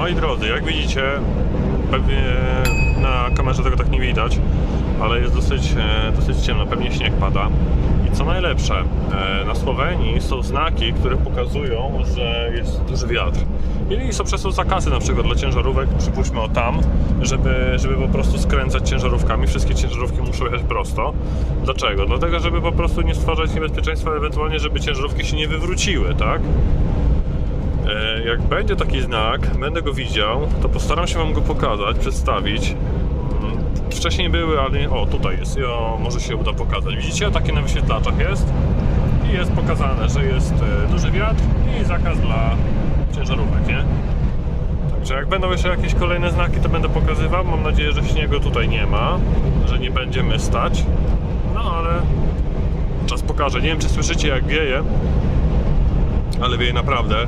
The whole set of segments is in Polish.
Moi drodzy, jak widzicie, pewnie na kamerze tego tak nie widać, ale jest dosyć, e, dosyć ciemno, pewnie śnieg pada. I co najlepsze, e, na Słowenii są znaki, które pokazują, że jest duży wiatr. I są przez to zakazy na przykład dla ciężarówek, przypuśćmy o tam, żeby, żeby po prostu skręcać ciężarówkami. Wszystkie ciężarówki muszą jechać prosto. Dlaczego? Dlatego, żeby po prostu nie stwarzać niebezpieczeństwa, ewentualnie, żeby ciężarówki się nie wywróciły, tak? E, Jak będzie taki znak, będę go widział, to postaram się Wam go pokazać, przedstawić. Mm, Wcześniej były, ale. O, tutaj jest. O, może się uda pokazać. Widzicie? Takie na wyświetlaczach jest. I jest pokazane, że jest e, duży wiatr i zakaz dla ciężarówek, nie? Także jak będą jeszcze jakieś kolejne znaki, to będę pokazywał. Mam nadzieję, że śniegu tutaj nie ma, że nie będziemy stać. No ale czas pokaże. Nie wiem, czy słyszycie, jak wieje ale wieje naprawdę,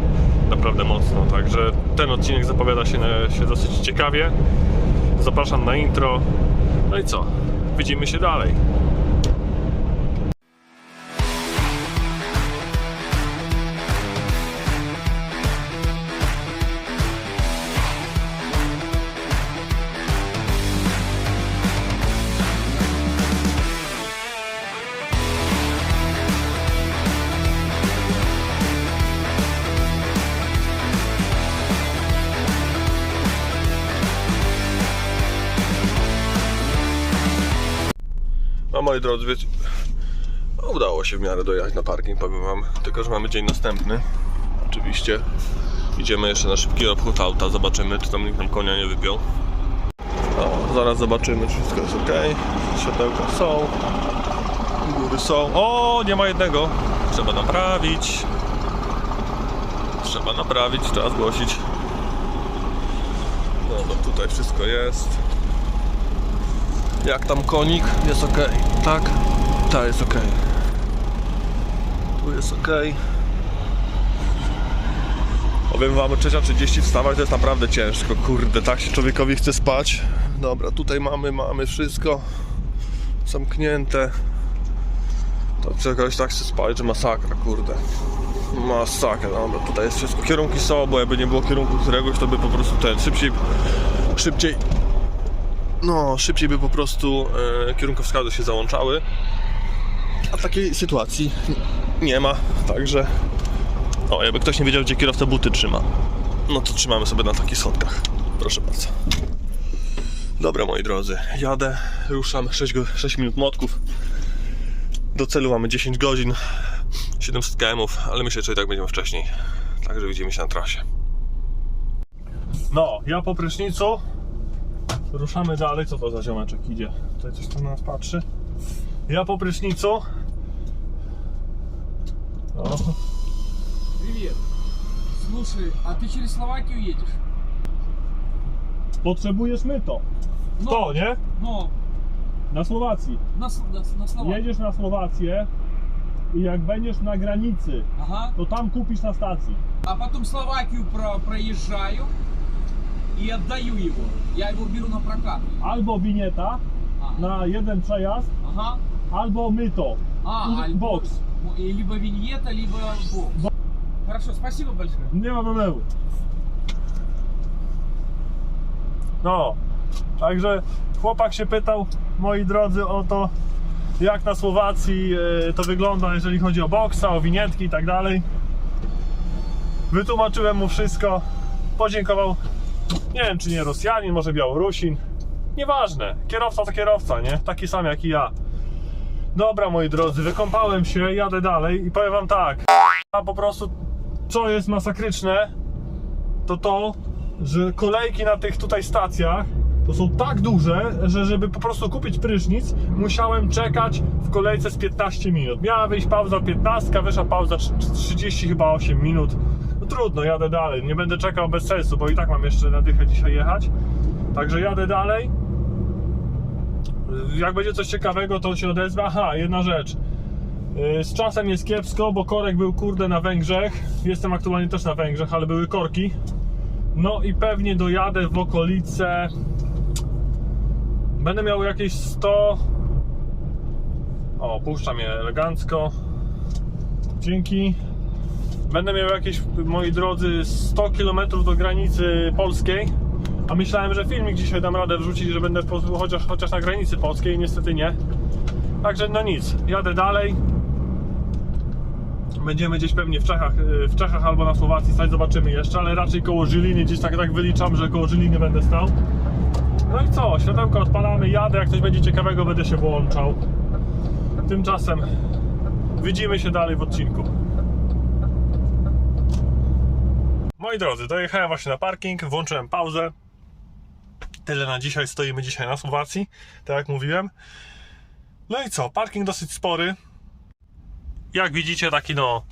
naprawdę mocno. Także ten odcinek zapowiada się, się dosyć ciekawie. Zapraszam na intro. No i co? Widzimy się dalej. Moi drodzy, wiecie, udało się w miarę dojechać na parking, powiem wam. Tylko, że mamy dzień następny. Oczywiście idziemy jeszcze na szybki obchód auta, zobaczymy, czy tam nikt nam konia nie wypiął. No, zaraz zobaczymy, czy wszystko jest ok. Światełka są, góry są. O, nie ma jednego. Trzeba naprawić. Trzeba naprawić, trzeba zgłosić. No, no tutaj wszystko jest. Jak tam konik? Jest ok. Tak? Tak, jest ok. Tu jest ok. Powiem wam, o 3.30 wstawać to jest naprawdę ciężko. Kurde, tak się człowiekowi chce spać. Dobra, tutaj mamy, mamy wszystko zamknięte. To czegoś tak chce spać, że masakra, kurde. Masakra, dobra, tutaj jest wszystko. Kierunki są, bo jakby nie było kierunku któregoś, to by po prostu ten szybciej, szybciej no, szybciej by po prostu e, kierunkowskazy się załączały. A takiej sytuacji nie ma, także. O, jakby ktoś nie wiedział, gdzie kierowca buty trzyma. No to trzymamy sobie na takich schodkach. Proszę bardzo. Dobra, moi drodzy, jadę, ruszam 6, go- 6 minut motków. Do celu mamy 10 godzin, 700 km, ale myślę, że i tak będziemy wcześniej. Także widzimy się na trasie. No, ja po prysznicu Ruszamy dalej. Co to za ziomeczek idzie? Tutaj coś tam na nas patrzy. Ja po prysznicu. No, Привет. Слушай, а ты через Словакию едешь? potrzebujesz myto. No, To, nie? Но Na Słowacji. на, С- на, на Словакию. Jedziesz na Słowację i jak będziesz na granicy, Ага. to tam kupisz na stacji. А потом Словакию про, проезжаю и отдаю его. Я его беру на прокат. Albo winieta Ага. na jeden przejazd, Ага. albo myto. А, I альбо- box. ну, и либо виньета, либо бокс. Хорошо, спасибо большое. Nie ma problemu. No, także chłopak się pytał, moi drodzy, o to, jak na Słowacji e, to wygląda, jeżeli chodzi o boksa, o winietki i tak dalej. Wytłumaczyłem mu wszystko. Podziękował, nie wiem czy nie Rosjanin, może Białorusin. Nieważne, kierowca to kierowca, nie? Taki sam jak i ja. Dobra, moi drodzy, wykąpałem się, jadę dalej i powiem wam tak. A po prostu co jest masakryczne, to to, że kolejki na tych tutaj stacjach to są tak duże, że żeby po prostu kupić prysznic, musiałem czekać w kolejce z 15 minut. Miała wyjść pauza 15, wyszła pauza trz- 30 chyba 8 minut. No trudno, jadę dalej. Nie będę czekał bez sensu, bo i tak mam jeszcze na dychę dzisiaj jechać. Także jadę dalej. Jak będzie coś ciekawego, to się odezwę. Aha, jedna rzecz. Yy, Z czasem jest kiepsko, bo korek był kurde na Węgrzech. Jestem aktualnie też na Węgrzech, ale były korki. No i pewnie dojadę w okolice. Będę miał jakieś 100. O, puszczam je elegancko. Dzięki. Będę miał jakieś, moi drodzy, 100 km do granicy polskiej. A myślałem, że filmik dzisiaj dam radę wrzucić, że będę chociaż, chociaż na granicy polskiej, niestety nie. Także no nic, jadę dalej. Będziemy gdzieś pewnie w Czechach, y, w Czechach albo na Słowacji stać, zobaczymy jeszcze, ale raczej koło Żyliny, gdzieś tak, tak wyliczam, że koło Żyliny będę stał. No i co, światełko odpalamy, jadę, jak coś będzie ciekawego będę się włączał. Tymczasem widzimy się dalej w odcinku. Moi drodzy, dojechałem właśnie na parking, włączyłem pauzę. Tyle na dzisiaj, stoimy dzisiaj na Słowacji, tak jak mówiłem. No i co, parking dosyć spory. Jak widzicie, taki no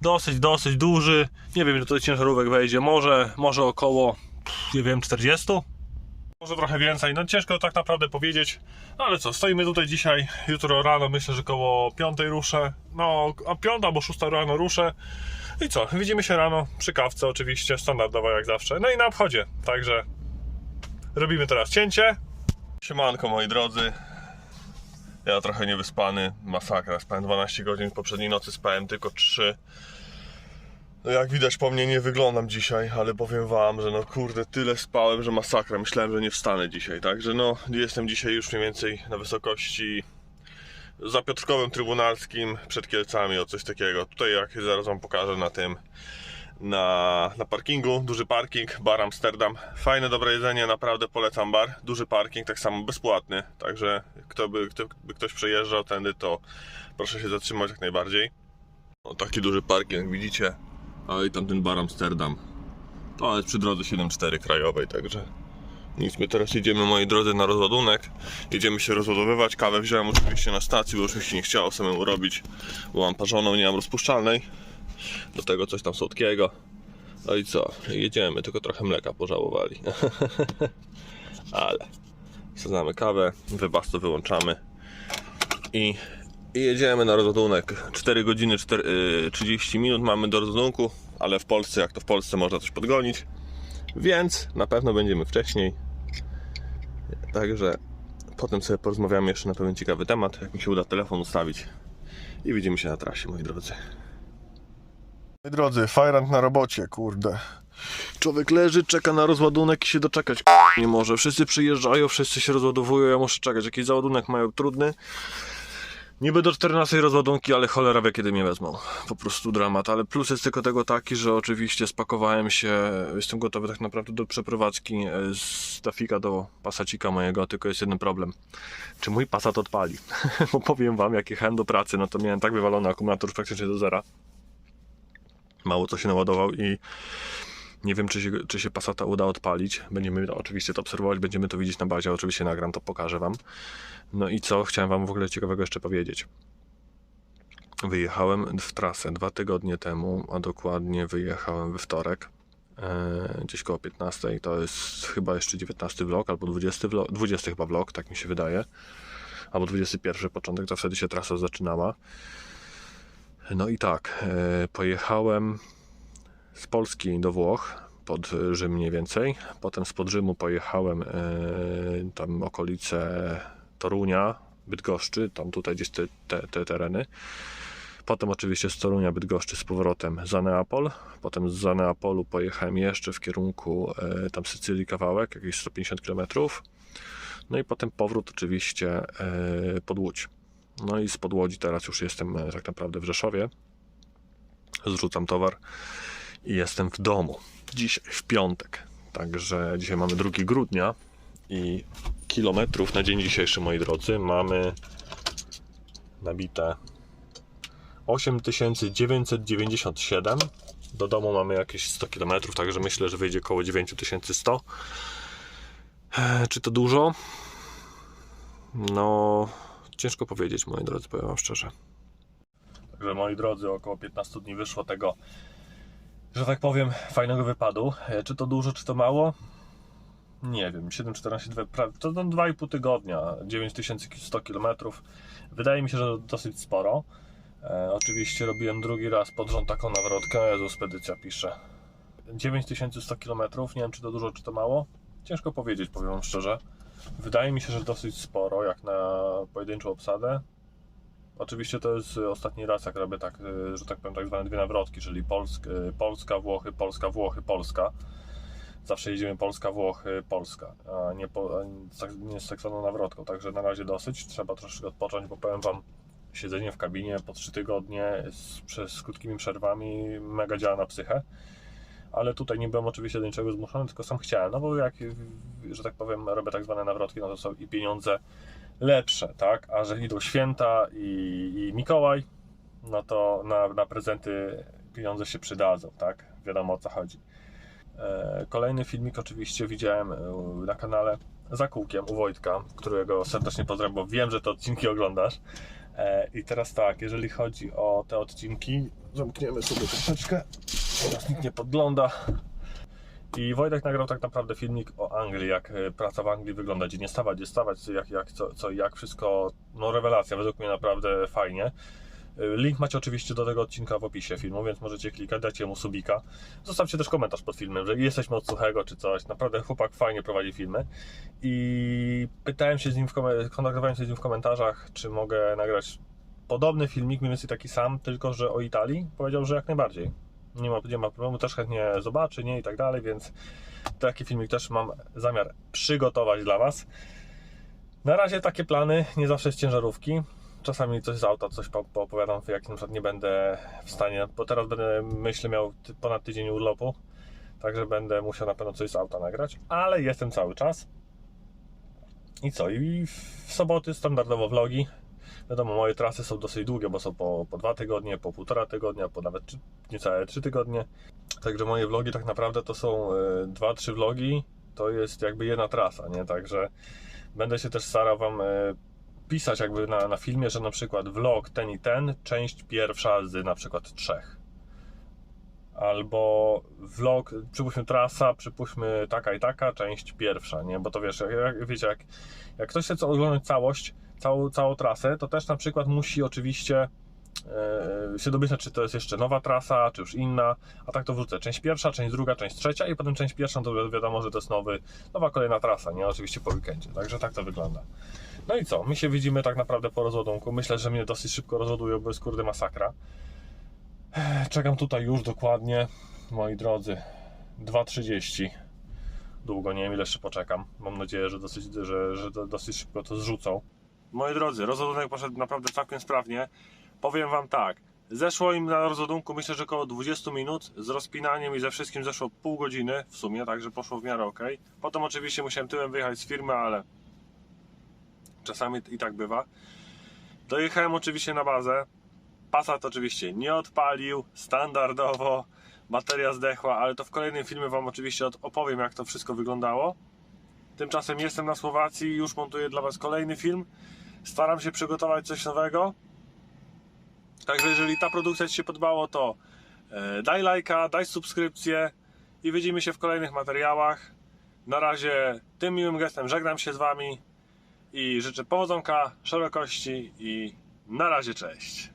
dosyć, dosyć duży. Nie wiem, ile tutaj ciężarówek wejdzie, może, może około, nie wiem, 40? Może trochę więcej, no ciężko tak naprawdę powiedzieć. No ale co, stoimy tutaj dzisiaj, jutro rano myślę, że koło 5 ruszę. No, a 5 albo 6 rano ruszę. I co, widzimy się rano przy kawce oczywiście, standardowo jak zawsze. No i na obchodzie, także robimy teraz cięcie. Siemanko moi drodzy. Ja trochę niewyspany, masakra. Spałem 12 godzin, w poprzedniej nocy spałem tylko 3. No jak widać po mnie nie wyglądam dzisiaj, ale powiem wam, że no kurde, tyle spałem, że masakra. Myślałem, że nie wstanę dzisiaj, także no jestem dzisiaj już mniej więcej na wysokości za Trybunalskim przed Kielcami o coś takiego. Tutaj jak zaraz wam pokażę na tym na, na parkingu, duży parking, bar Amsterdam. Fajne, dobre jedzenie, naprawdę polecam bar. Duży parking, tak samo bezpłatny, także kto by, kto by ktoś przejeżdżał tędy, to proszę się zatrzymać jak najbardziej. O, taki duży parking, widzicie. A i tam ten bar Amsterdam. To jest przy drodze 7.4 krajowej, także nic. My teraz jedziemy, moi drodzy, na rozładunek. Jedziemy się rozładowywać. Kawę wziąłem oczywiście na stacji, bo już mi się nie chciało samemu robić, bo mam parzoną, nie mam rozpuszczalnej. Do tego coś tam słodkiego. No i co? Jedziemy, tylko trochę mleka pożałowali. Ale znamy kawę, wybasto wyłączamy i, i jedziemy na rozładunek. 4 godziny 4, y, 30 minut mamy do rozładunku, ale w Polsce, jak to w Polsce, można coś podgonić. Więc na pewno będziemy wcześniej. Także potem sobie porozmawiamy jeszcze na pewien ciekawy temat, jak mi się uda telefon ustawić. I widzimy się na trasie, moi drodzy. Moi drodzy, fajrant na robocie, kurde. Człowiek leży, czeka na rozładunek i się doczekać nie może. Wszyscy przyjeżdżają, wszyscy się rozładowują, ja muszę czekać. Jakiś załadunek mają trudny. Niby do 14 rozładunki, ale cholera wie kiedy mnie wezmą. Po prostu dramat. Ale plus jest tylko tego taki, że oczywiście spakowałem się, jestem gotowy tak naprawdę do przeprowadzki e, z Tafika do Passacika mojego, tylko jest jeden problem. Czy mój Passat odpali? Bo powiem wam, jak jechałem do pracy, no to miałem tak wywalony akumulator praktycznie do zera. Mało co się naładował i nie wiem, czy się, czy się uda odpalić. Będziemy to oczywiście to obserwować, będziemy to widzieć na bazie. Oczywiście nagram, to pokażę Wam. No i co? Chciałem Wam w ogóle ciekawego jeszcze powiedzieć. Wyjechałem w trasę dwa tygodnie temu, a dokładnie wyjechałem we wtorek. e, Gdzieś koło 15. To jest chyba jeszcze 19 vlog, albo 20, vlog, 20 chyba vlog, tak mi się wydaje. Albo 21 początek, to wtedy się trasa zaczynała. No i tak, e, pojechałem z Polski do Włoch, pod Rzym mniej więcej. Potem spod Rzymu pojechałem e, tam okolice Torunia, Bydgoszczy, tam tutaj gdzieś te, te, te tereny. Potem oczywiście z Torunia, Bydgoszczy z powrotem za Neapol. Potem z Neapolu pojechałem jeszcze w kierunku e, tam Sycylii kawałek, jakieś 150 km. No i potem powrót oczywiście e, pod Łódź. No i spod Łodzi teraz już jestem tak naprawdę w Rzeszowie. Zrzucam towar i jestem w domu. Dzisiaj, w piątek. Także dzisiaj mamy 2 grudnia i kilometrów na dzień dzisiejszy, moi drodzy, mamy nabite 8997. Do domu mamy jakieś 100 km, także myślę, że wyjdzie około 9100. Eee, Czy to dużo? No, ciężko powiedzieć, moi drodzy, powiem wam szczerze. Także, moi drodzy, około 15 dni wyszło tego że tak powiem, fajnego wypadu. E, Czy to dużo, czy to mało? Nie wiem, 7,14 dwa- pra- to no 2,5 tygodnia, 9100 km. Wydaje mi się, że dosyć sporo. E, oczywiście robiłem drugi raz pod rząd taką nawrotkę, Jezu, spedycja pisze. 9100 km, nie wiem czy to dużo, czy to mało. Ciężko powiedzieć, powiem szczerze. Wydaje mi się, że dosyć sporo, jak na pojedynczą obsadę. Oczywiście to jest ostatni raz, jak robię tak, y, że tak powiem, tak zwane dwie nawrotki, czyli Polsk, y, Polska, Włochy, Polska, Włochy, Polska. Zawsze jedziemy Polska, Włochy, Polska, a nie, po, a tak- nie z tak zwaną nawrotką. Także na razie dosyć, trzeba troszeczkę odpocząć, bo powiem Wam, siedzenie w kabinie po 3 tygodnie z, z krótkimi przerwami mega działa na psychę. Ale tutaj nie byłem oczywiście do niczego zmuszony, tylko sam chciałem, no bo jak, y, że tak powiem, robię tak zwane nawrotki, no to są i pieniądze lepsze, tak? A że idą święta i, i Mikołaj, no to na, na prezenty pieniądze się przydadzą, tak? Wiadomo o co chodzi. E, Kolejny filmik oczywiście widziałem e, na kanale za kółkiem u Wojtka, którego serdecznie pozdrawiam, bo wiem, że te odcinki oglądasz. E, I teraz tak, jeżeli chodzi o te odcinki, zamkniemy sobie troszeczkę, teraz nikt nie podgląda. I Wojtek nagrał tak naprawdę filmik o Anglii, jak e, praca w Anglii wygląda, gdzie nie stawać, gdzie stawać, jak, jak, co, co, jak wszystko, no rewelacja, według mnie naprawdę fajnie. E, Link macie oczywiście do tego odcinka w opisie filmu, więc możecie klikać, dajcie mu subika. Zostawcie też komentarz pod filmem, że jesteśmy od suchego czy coś. Naprawdę chłopak fajnie prowadzi filmy. I pytałem się z nim, w kontaktowałem się z nim w komentarzach, czy mogę nagrać podobny filmik, mniej więcej taki sam, tylko że o Italii. Powiedział, że jak najbardziej. Nie ma, nie ma problemu, też chętnie zobaczy, nie i tak dalej, więc taki filmik też mam zamiar przygotować dla Was. Na razie takie plany, nie zawsze z ciężarówki. Czasami coś z auta, coś po- poopowiadam, jak na przykład nie będę w stanie, bo teraz będę, myślę, miał ponad tydzień urlopu, także będę musiał na pewno coś z auta nagrać, ale jestem cały czas. I co? I w soboty standardowo vlogi. Wiadomo, moje trasy są dosyć długie, bo są po, po dwa tygodnie, po półtora tygodnia, po nawet trzy, niecałe trzy tygodnie. Także moje vlogi tak naprawdę to są e, dwa, trzy vlogi, to jest jakby jedna trasa, nie? Także będę się też starał Wam e, pisać jakby na, na filmie, że na przykład vlog ten i ten, część pierwsza z na przykład trzech. Albo vlog, przypuśćmy trasa, przypuśćmy taka i taka, część pierwsza, nie? Bo to wiesz, jak, wiecie, jak, jak ktoś chce oglądać całość, całą, całą trasę, to też na przykład musi oczywiście e, się domyślać, czy to jest jeszcze nowa trasa, czy już inna, a tak to wrzucę. Część pierwsza, część druga, część trzecia i potem część pierwsza, to wi- wiadomo, że to jest nowy, nowa kolejna trasa, nie? Oczywiście po weekendzie, także tak to wygląda. No i co? My się widzimy tak naprawdę po rozładunku. Myślę, że mnie dosyć szybko rozładują, bo jest kurde masakra. Czekam tutaj już dokładnie, moi drodzy, 2.30. Długo, nie wiem ile jeszcze poczekam. Mam nadzieję, że dosyć, że, że do- dosyć szybko to zrzucą. Moi drodzy, rozładunek poszedł naprawdę całkiem sprawnie. Powiem Wam tak, zeszło im na rozładunku myślę, że około 20 minut. Z rozpinaniem i ze wszystkim zeszło pół godziny w sumie, także poszło w miarę ok. Potem oczywiście musiałem tyłem wyjechać z firmy, ale czasami i tak bywa. Dojechałem oczywiście na bazę. Passat oczywiście nie odpalił, standardowo. Bateria zdechła, ale to w kolejnym filmie Wam oczywiście opowiem, jak to wszystko wyglądało. Tymczasem jestem na Słowacji, już montuję dla Was kolejny film. Staram się przygotować coś nowego. Także jeżeli ta produkcja Ci się podobało, to e, daj lajka, daj subskrypcję i widzimy się w kolejnych materiałach. Na razie tym miłym gestem żegnam się z Wami i życzę powodzonka, szerokości i na razie cześć.